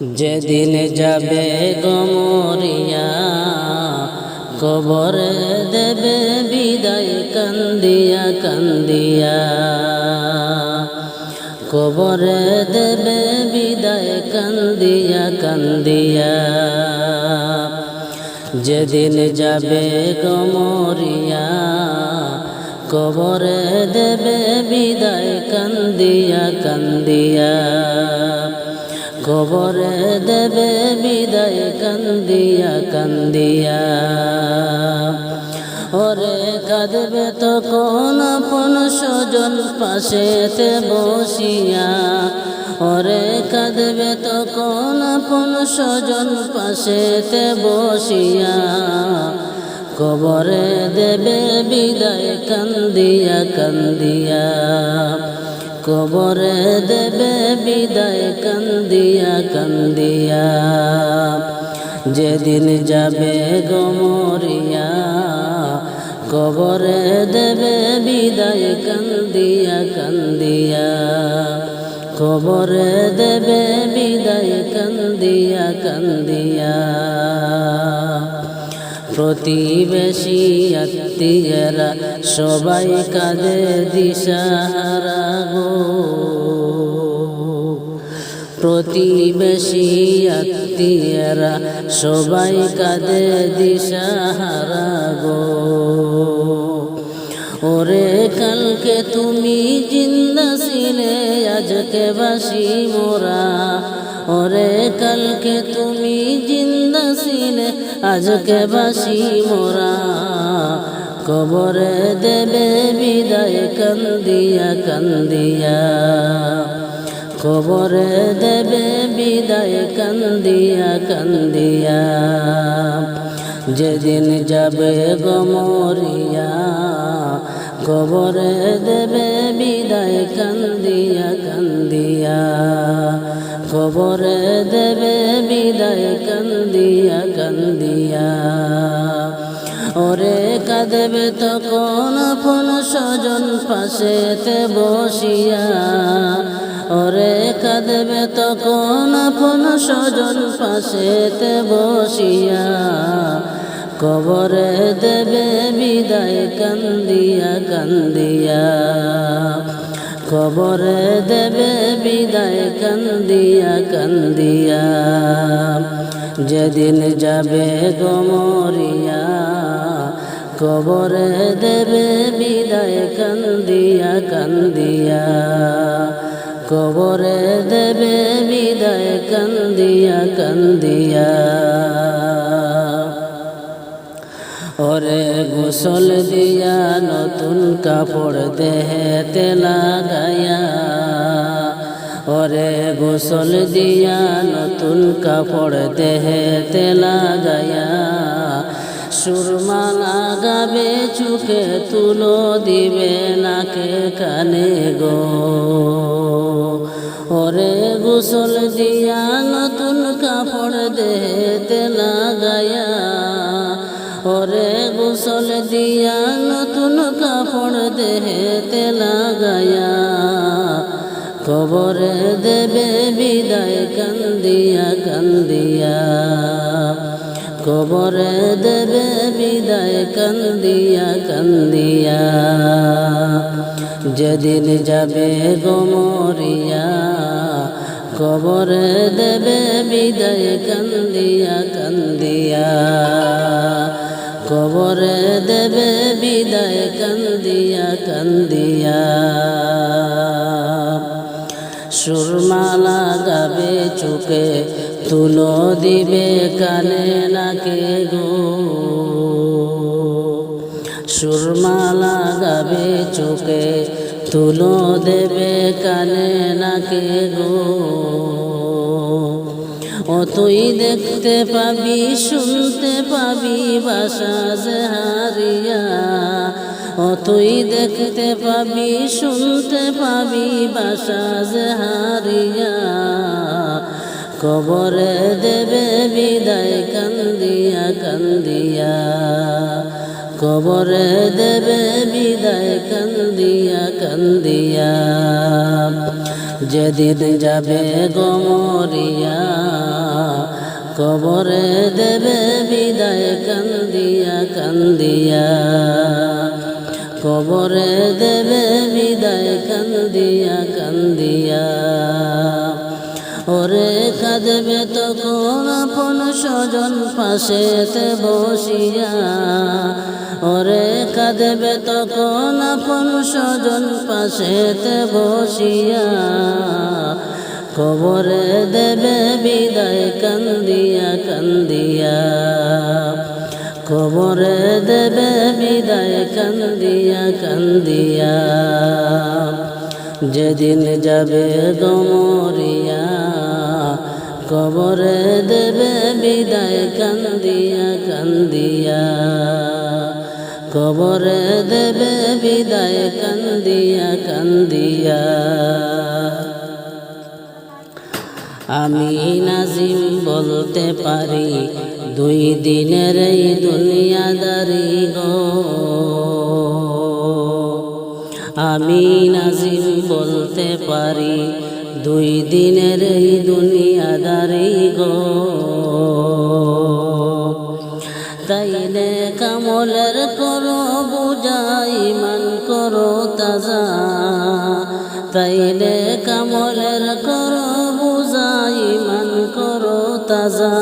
যেদিন যাবে গমরিয়া কবর দেবে বিদায় কান্দিয়া কান্দিয়া। কবর দেবে বিদায় কান্দিয়া কান্দিয়া। যেদিন যাবে গমরিয়া কবরে দেবে বিদায় কান্দিয়া কান্দিয়া। কবরে দেবে বিদায় কান্দিয়া কান্দিয়া। ওরে কাঁদবে তো কোন আপন স্বজন পাশেতে বসিয়া। ওরে কাঁদবে তো কোন আপন স্বজন পাশেতে বসিয়া। কবরে দেবে বিদায় কান্দিয়া কান্দিয়া। কবরে দেবে বিদায় কান্দিয়া কান্দিয়া। যেদিন যাবে গমরিয়া কবরে দেবে বিদায় কান্দিয়া কান্দিয়া। কবরে দেবে বিদায় কান্দিয়া কান্দিয়া। প্রতিবেশী আত্মীয়রা সবাই কাঁদে দিশাহারা গো। প্রতিবেশী আত্মীয়রা সবাই কাঁদে দিশাহারা গো। ওরে কালকে তুমি জিন্দা ছিলে, আজকে বাসি মোরা ওরে কালকে তুমি জিন্দা ছিলে, আজকে বাসি মোরা। কবরে দেবে বিদায়, কান্দিয়া কান্দিয়া। কবরে দেবে বিদায়, কান্দিয়া কান্দিয়া। যেদিন যাবে গমরিয়া কবরে দেবে বিদায় কান্দিয়া কান্দিয়া। কবরে দেবে বিদায় কান্দিয়া কান্দিয়া। ওরে কাঁদবে তখন ফোন স্বজন পাশেতে বসিয়া। ওরে কাঁদবে তখন ফোন স্বজন পাশেতে বসিয়া। কবরে দেবে বিদায় কান্দিয়া কান্দিয়া। কবরে দেবে বিদায় কান্দিয়া কান্দিয়া। যেদিন যাবে গমরিয়া কবরে দেবে বিদায় কান্দিয়া কান্দিয়া। কবরে দেবে বিদায় কান্দিয়া কান্দিয়া। ওরে গোসল দিয়া নতুন কাপড় দেহেতে লাগায়া। ওরে গোসল দিয়া নতুন কাপড় দেহেতে লাগায়া। সুরমা লাগাবে চুকে তুলো দিবে নাকে কানে গো। ওরে গোসল দিয়া নতুন কাপড় দেহেতে লাগায়া। দিয়া নতুন কাপড় দেহেতে লাগায়া কবরে দেবে বিদায় কান্দিয়া কান্দিয়া। কবরে দেবে বিদায় কান্দিয়া কান্দিয়া। যেদিন যাবে গমরিয়া কবরে দেবে বিদায় কান্দিয়া কান্দিয়া। কবরে দেবে বিদায় কান্দিয়া কান্দিয়া। সুরমা গাবে চোখে তুলো দিবে কানে নাকে গো। সুরমা গাবে চোখে তুলো দেবে কানে নাকে গো। ও তুই দেখতে পাবি, শুনতে পাবি বাসা যে হারিয়া ও তুই দেখতে পাবি, শুনতে পাবি বাসা যে হারিয়া কবরে দেবে বিদায় কান্দিয়া কান্দিয়া। কবরে দেবে বিদায় কান্দিয়া কান্দিয়া। যেদিন যাবে গমরিয়া কবরে দেবে বিদায় কান্দিয়া কান্দিয়া। কবরে দেবে বিদায় কান্দিয়া কান্দিয়া। ওরে কাঁদবে তখন আপন স্বজন পাশেতে বসিয়া ওরে কাঁদবে তখন আপন স্বজন পাশেতে বসিয়া। কবরে দেবে বিদায় কান্দিয়া কান্দিয়া। কবরে দেবে বিদায় কান্দিয়া কান্দিয়া। যেদিন যাবে গমরিয়া, কবরে দেবে বিদায় কান্দিয়া কান্দিয়া। কবরে দেবে বিদায় কান্দিয়া কান্দিয়া। আমি নাজিম বলতে পারি, দুই দিনের এই দুনিয়াদারি গো। আমি নাজিম বলতে পারি, দুই দিনের এই দুনিয়াদারি গো। কামলের করো বুঝাই, মান করো তাজা। তাইলে কামলের করো বুঝাই, মান করো তাজা।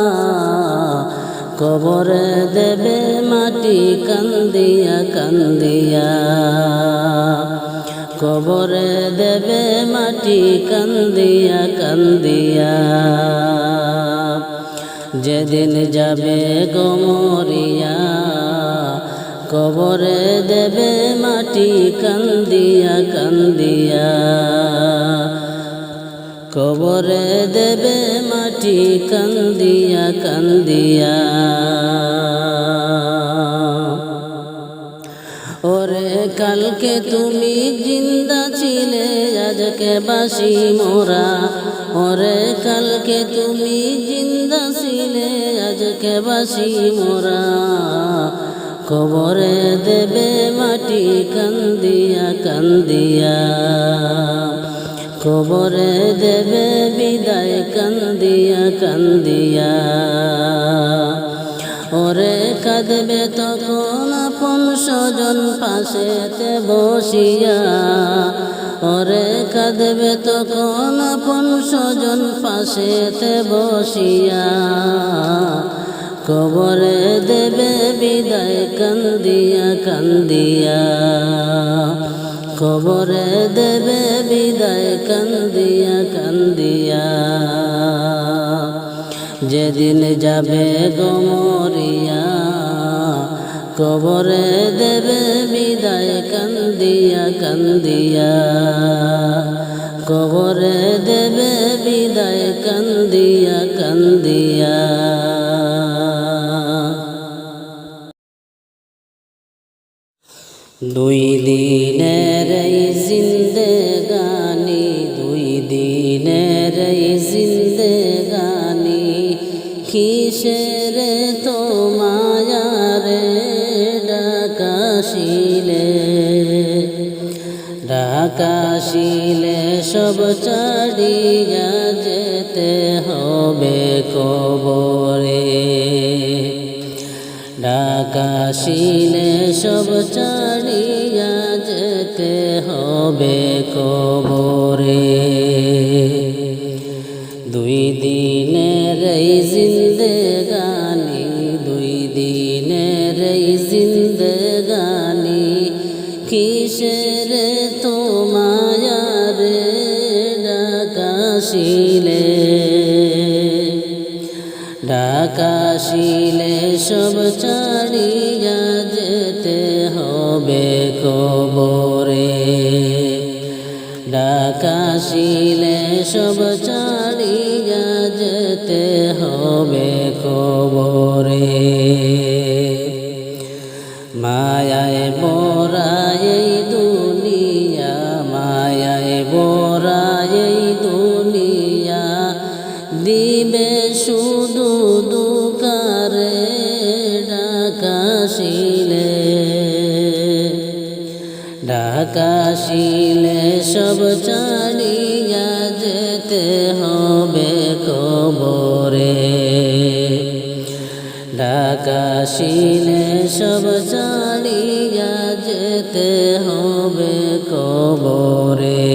কবরে দেবে মাটি কান্দিয়া কান্দিয়া। কবরে দেবে মাটি কান্দিয়া কান্দিয়া। যেদিন যাবে গমরিয়া কবরে দেবে মাটি কান্দিয়া কান্দিয়া। কবরে দেবে মাটি কান্দিয়া কান্দিয়া। ওরে কালকে তুমি জিন্দা ছিলে, আজকে বাসি মোরা। ওরে কালকে তুমি জিন্দা ছিলে, আজকে বাসি মোরা। কবরে দেবে মাটি কান্দিয়া কান্দিয়া। কবরে দেবে বিদায় কান্দিয়া কান্দিয়া। ওরে কাঁদবে তখন আপন স্বজন পাশেতে বসিয়া। ওরে কাঁদবে তখন আপন স্বজন পাশেতে বসিয়া। কবরে দেবে বিদায় কান্দিয়া কান্দিয়া। কবরে দেবে বিদায় কান্দিয়া কান্দিয়া। যেদিন যাবে গমরিয়া কবরে দেবে বিদায় কান্দিয়া কান্দিয়া। কবরে দেবে বিদায় কান্দিয়া কান্দিয়া। দুই দিনের জিন্দগানি, দুই দিনের জিন্দেগানি, কিসের তো মায়ারে ডাকাশিলে? ডাকাশিলে সব চাড়িয়া যেতে হবে কবরে। ডাকাশিলে সব চাড়িয়া যেতে হবে কবরে। দুই দিনের এই জিন্দেগানি, দুই দিনের এই জিন্দেগানি, কিসের তো মায়ারে ডাকাশিলে? ডাকাশিলে সব চাড়িয়া কবরে। ডাকাশিলে সব চালিয়া যেতে হবে কবরে। সব চালিয়া যেতে হবে কবরে। ঢাকা শিলে সব ছাড়িয়া যেতে হবে কবরে।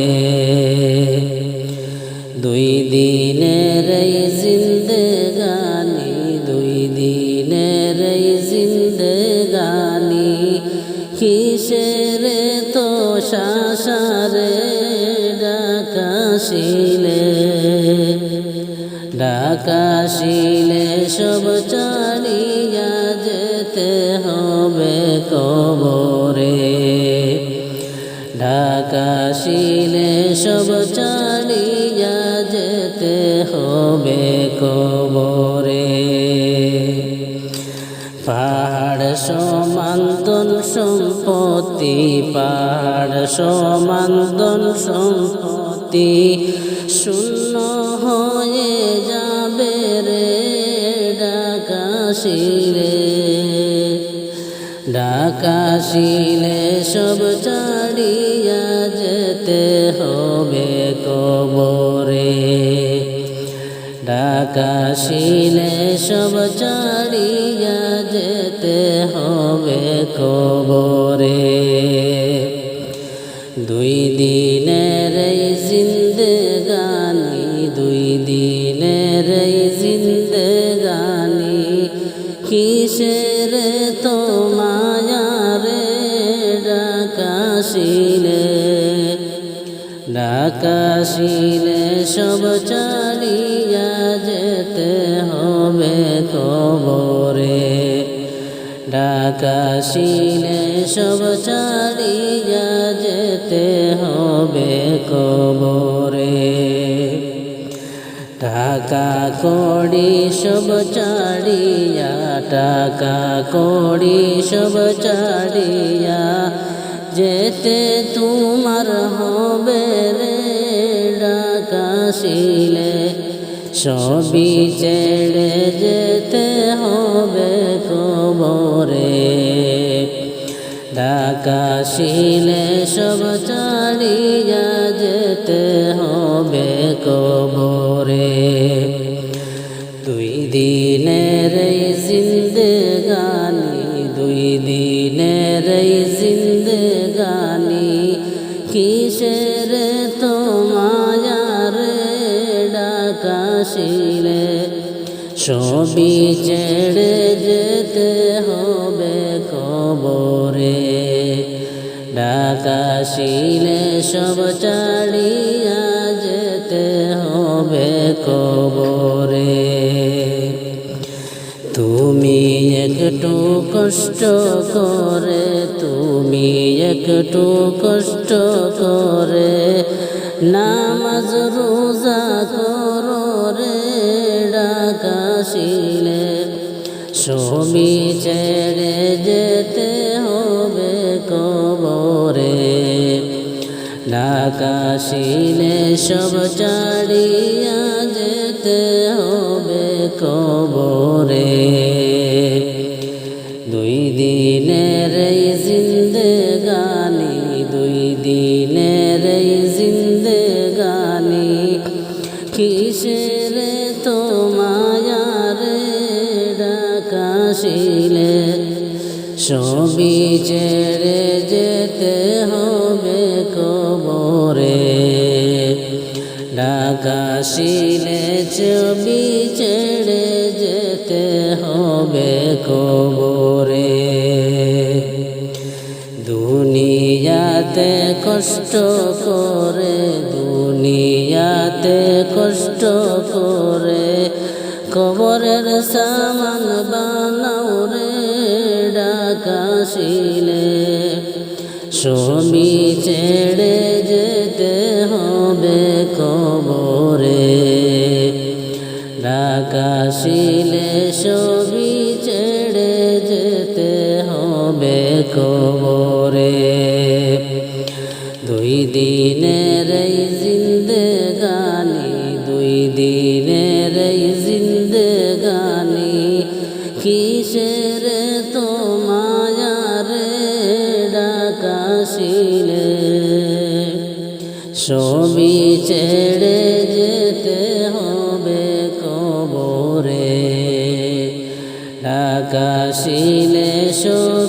দুই দিনের এই জিন্দেগানি, দুই দিনের এই জিন্দেগানি, কিসের তো শাসারে ডাকাশিলে ডাকাশিলে সব চালিয়া যেতে হবে কবরে। ঢাকাশিলে সব চালিয়া যেতে হবে কবরে। পাহাড় সমান্তন সম্পত্তি, পাহাড় সমান্তন সম্পত্তি শূন্য হয়ে যাবে রে ডাকাশিলে ডাকাশিলে সব চাড়িয়া যেতে হবে কবরে। ডাকাশিলে সব চাড়িয়া যেতে হবে কবরে। দুই দিনের জিন্দেগানি। কিসের তো মায়ারে ডাকাশিলে? ডাকাশিলে সব চালিয়া যেতে হবে কবরে। ডাকাশিলে সব চালিয়া যেতে হবে কবরে। টাকা কড়ি, সব চাড়িয়া, টাকা কড়ি, সব চাড়িয়া। যেতে তোমার হবে রে ডাকাশিলে সবই ছেড়ে যেতে হবে কবরে। ডাকাশিলে সব চাড়িয়া যেতে হবে কবরে। দুই দিনের জিন্দেগানি, দুই দিনের জিন্দেগানি, কিসের তো মায়ার ডাকাশিলে? সবই ছেড়ে যেতে কবরে ডাকাশিলে সব চাড়িয়া যেতে হবে কবরে। তুমি একটু কষ্ট করে, তুমি একটু কষ্ট করে। নামাজ রোজা করো রে ডাকাশিলে। সবই ছেড়ে ডাকাশিলে সব চাড়িয়া যেতে হবে কবরে। দুই দিনের এই জিন্দেগানি, দুই দিনের এই জিন্দেগানি, কিসের তো মায়ার ডাকাশিলে? সবই ছেড়ে যেতে হবে কবরে ডাকাশিলে ছবি ছেড়ে যেতে হবে কবরে দুনিয়াতে কষ্ট করে, দুনিয়াতে কষ্ট কবরের সামান বানাও রে, ডাকাশিলে। সবই ছেড়ে যেতে হবে কবরে। ডাকাশিলে সবই ছেড়ে যেতে হবে কবরে। কিসের তো মায়ার ডাকাশিলে? সবি ছেড়ে যেতে হবে কবরে। আকাশিলে ছবি